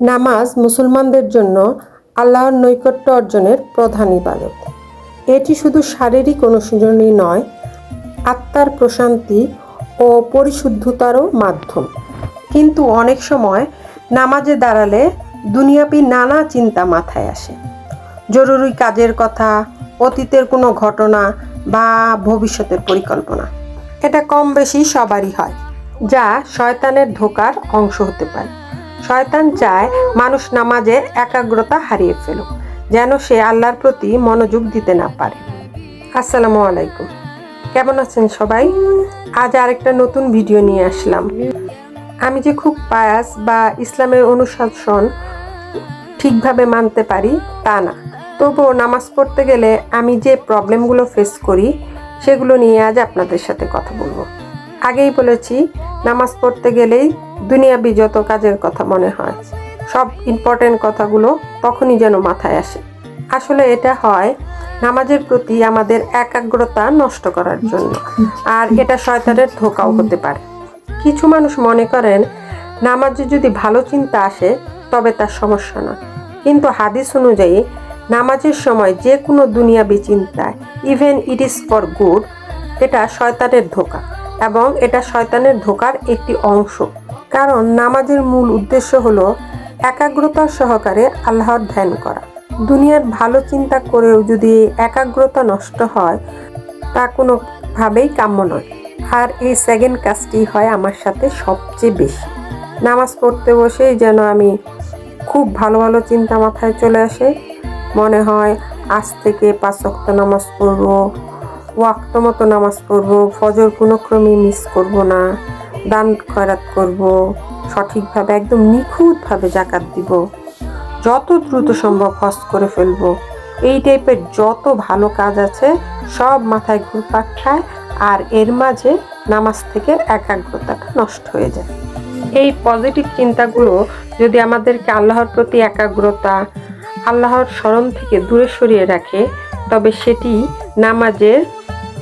নামাজ মুসলমানদের জন্য আল্লাহর নৈকট্য অর্জনের প্রধান ইবাদত। এটি শুধু শারীরিক অনুশীলনই নয়, আত্মার প্রশান্তি ও পরিশুদ্ধতারও মাধ্যম। কিন্তু অনেক সময় নামাজে দাঁড়ালে দুনিয়াবি নানা চিন্তা মাথায় আসে। জরুরি কাজের কথা, অতীতের কোনো ঘটনা বা ভবিষ্যতের পরিকল্পনা। এটা কম বেশি সবারই হয়, যা শয়তানের ধোকার অংশ হতে পারে। শয়তান চায় মানুষ নামাজে একাগ্রতা হারিয়ে ফেলুক, যেন সে আল্লাহর প্রতি মনোযোগ দিতে না পারে। আসসালামু আলাইকুম। কেমন আছেন সবাই? আজ আরেকটা নতুন ভিডিও নিয়ে আসলাম। আমি যে খুব পায়াস বা ইসলামের অনুশাসন ঠিকভাবে মানতে পারি তা না। তবুও নামাজ পড়তে গেলে আমি যে প্রবলেমগুলো ফেস করি, সেগুলো নিয়ে আজ আপনাদের সাথে কথা বলব। আগেই বলেছি, নামাজ পড়তে গেলেই দুনিয়াবি যত কাজের কথা মনে হয়, সব ইম্পর্টেন্ট কথাগুলো তখনই যেন মাথায় আসে। আসলে এটা হয় নামাজের প্রতি আমাদের একাগ্রতা নষ্ট করার জন্য, আর এটা শয়তানের ধোকাও হতে পারে। কিছু মানুষ মনে করেন, নামাজে যদি ভালো চিন্তা আসে, তবে তার সমস্যা না কিন্তু হাদিস অনুযায়ী, নামাজের সময় যে কোনো দুনিয়াবি চিন্তা even it is for good এটা শয়তানের ধোকা। এবং এটা শয়তানের ধোকার একটি অংশ। কারণ নামাজের মূল উদ্দেশ্য হলো একাগ্রতা সহকারে আল্লাহর ধ্যান করা। দুনিয়ার ভালো চিন্তা করেও যদি একাগ্রতা নষ্ট হয়, তা কোনোভাবেই কাম্য নয়। আর এই সেকেন্ড কাজটি হয় আমার সাথে সবচেয়ে বেশি। নামাজ পড়তে বসেই যেন আমি খুব ভালো ভালো চিন্তা মাথায় চলে আসে। মনে হয় আজ থেকে পাঁচ ওয়াক্ত নামাজ পড়ব। ওয়াক্ত মতো নামাজ পড়ব, ফজর কোনো ক্রমে মিস করব না, দান খয়রাত করব, সঠিকভাবে একদম নিখুঁতভাবে জাকাত দিব, যত দ্রুত সম্ভব হজ করে ফেলব। এই টাইপের যত ভালো কাজ আছে, সব মাথায় ঘুরপাক খায় আর এর মাঝে নামাজ থেকে একাগ্রতাটা নষ্ট হয়ে যায়। এই পজিটিভ চিন্তাগুলো যদি আমাদেরকে আল্লাহর প্রতি একাগ্রতা, আল্লাহর স্মরণ থেকে দূরে সরিয়ে রাখে, তবে সেটি নামাজের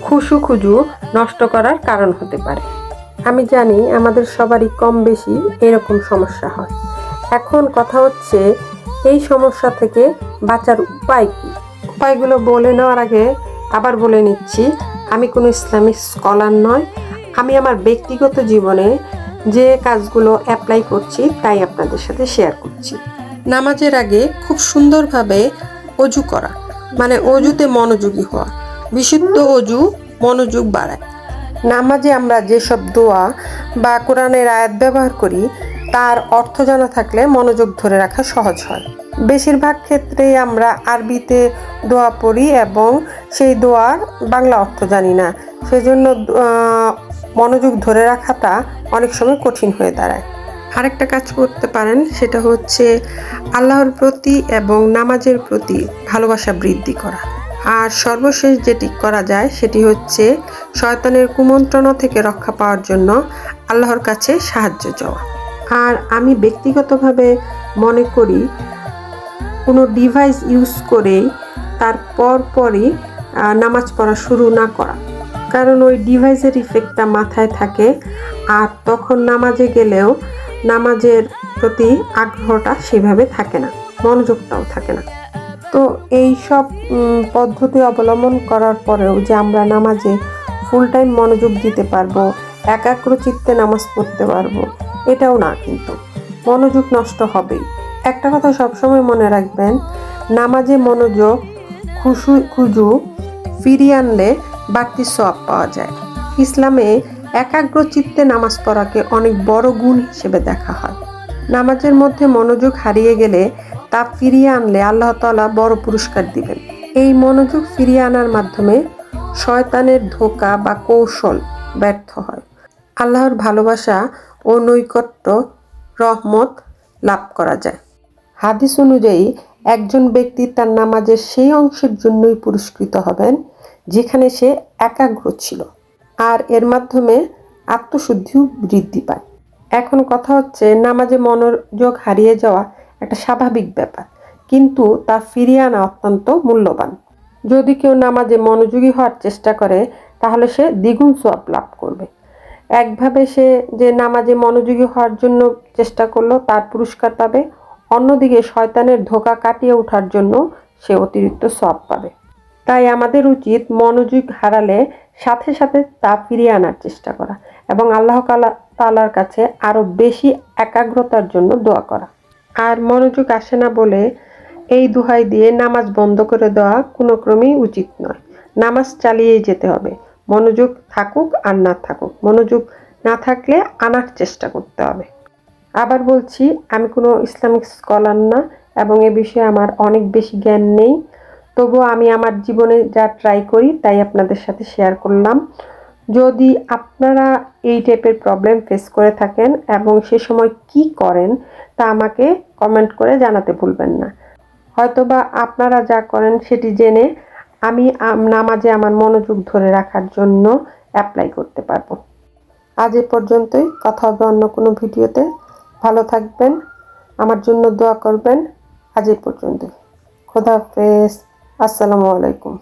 খুশু খুজু নষ্ট করার কারণ হতে পারে। আমি জানি আমাদের সবারই কম বেশি এরকম সমস্যা হয়। এখন কথা হচ্ছে, এই সমস্যা থেকে বাঁচার উপায় কী? উপায়গুলো বলে নেওয়ার আগে আবার বলে নিচ্ছি, আমি কোনো ইসলামিক স্কলার নয় আমি আমার ব্যক্তিগত জীবনে যে কাজগুলো অ্যাপ্লাই করছি, তাই আপনাদের সাথে শেয়ার করছি। নামাজের আগে খুব সুন্দরভাবে অজু করা মানে অজুতে মনোযোগী হওয়া। বিশুদ্ধ অজু মনোযোগ বাড়ায়। নামাজে আমরা যেসব দোয়া বা কোরআনের আয়াত ব্যবহার করি, তার অর্থ জানা থাকলে মনোযোগ ধরে রাখা সহজ হয়। বেশিরভাগ ক্ষেত্রেই আমরা আরবিতে দোয়া পড়ি এবং সেই দোয়ার বাংলা অর্থ জানি না। সেজন্য মনোযোগ ধরে রাখাটা অনেক সময় কঠিন হয়ে দাঁড়ায়। আরেকটা কাজ করতে পারেন, সেটা হচ্ছে আল্লাহর প্রতি এবং নামাজের প্রতি ভালোবাসা বৃদ্ধি করা। আর সর্বশেষ যেটি করা যায় সেটি হচ্ছে শয়তানের কুমন্ত্রণা থেকে রক্ষা পাওয়ার জন্য আল্লাহর কাছে সাহায্য চাওয়া। আর আমি ব্যক্তিগতভাবে মনে করি কোনো ডিভাইস ইউজ করেই তার পরপরই নামাজ পড়া শুরু না করা। কারণ ওই ডিভাইসের ইফেক্টটা মাথায় থাকে আর তখন নামাজে গেলেও নামাজের প্রতি আগ্রহটা সেভাবে থাকে না, মনোযোগটাও থাকে না। তো এই সব পদ্ধতি অবলম্বন করার পরেও যে আমরা নামাজে ফুল টাইম মনোযোগ দিতে পারব, একাগ্র চিত্তে নামাজ পড়তে পারব, এটাও না কিন্তু। মনোযোগ নষ্ট হবেই। একটা কথা সবসময় মনে রাখবেন, নামাজে মনোযোগ খুশু, খুজু ফিরিয়ে আনলে বাড়তি সব পাওয়া যায়। ইসলামে একাগ্র চিত্তে নামাজ পড়াকে অনেক বড় গুণ হিসেবে দেখা হয়। নামাজের মধ্যে মনোযোগ হারিয়ে গেলে তা ফিরিয়ে আনলে আল্লাহ তাআলা বড় পুরস্কার দিবেন। এই মনোযোগ ফিরিয়ে আনার মাধ্যমে শয়তানের ধোকা বা কৌশল ব্যর্থ হয়। আল্লাহর ভালোবাসা ও নৈকট্য, রহমত লাভ করা যায়। হাদিস অনুযায়ী, একজন ব্যক্তি তার নামাজের সেই অংশের জন্যই পুরস্কৃত হবেন, যেখানে সে একাগ্র ছিল আর এর মাধ্যমে আত্মশুদ্ধিও বৃদ্ধি পায়। এখন কথা হচ্ছে, নামাজে মনোযোগ হারিয়ে যাওয়া একটা স্বাভাবিক ব্যাপার। কিন্তু তা ফিরিয়ে আনা অত্যন্ত মূল্যবান। যদি কেউ নামাজে মনোযোগী হওয়ার চেষ্টা করে, তাহলে সে দ্বিগুণ সোয়াব লাভ করবে। একভাবে সে যে নামাজে মনোযোগী হওয়ার জন্য চেষ্টা করল, তার পুরস্কার পাবে। অন্যদিকে শয়তানের ধোকা কাটিয়ে ওঠার জন্য সে অতিরিক্ত সব পাবে। তাই আমাদের উচিত মনোযোগ হারালে সাথে সাথে তা ফিরিয়ে আনার চেষ্টা করা এবং আল্লাহ তাআলার কাছে আরও বেশি একাগ্রতার জন্য দোয়া করা। আর মনোযোগ আসে না বলে এই দুহাই দিয়ে নামাজ বন্ধ করে দেওয়া কোনো ক্রমেই উচিত নয়। নামাজ চালিয়েই যেতে হবে। মনোযোগ থাকুক আর না থাকুক। মনোযোগ না থাকলে আনার চেষ্টা করতে হবে। আবার বলছি, আমি কোনো ইসলামিক স্কলার না এবং এ বিষয়ে আমার অনেক বেশি জ্ঞান নেই। তবুও আমি আমার জীবনে যা ট্রাই করি তাই আপনাদের সাথে শেয়ার করলাম। যদি আপনারা এই টাইপের প্রবলেম ফেস করে থাকেন এবং সে সময় কি করেন, তা আমাকে কমেন্ট করে জানাতে ভুলবেন না। হয়তোবা আপনারা যা করেন সেটি জেনে আমি নামাজে আমার মনোযোগ ধরে রাখার জন্য অ্যাপ্লাই করতে পারব। আজ এ পর্যন্তই। কথা হবে অন্য কোনো ভিডিওতে। ভালো থাকবেন। আমার জন্য দোয়া করবেন। আজ এ পর্যন্তই। খোদা হাফেজ। আসসালামু আলাইকুম।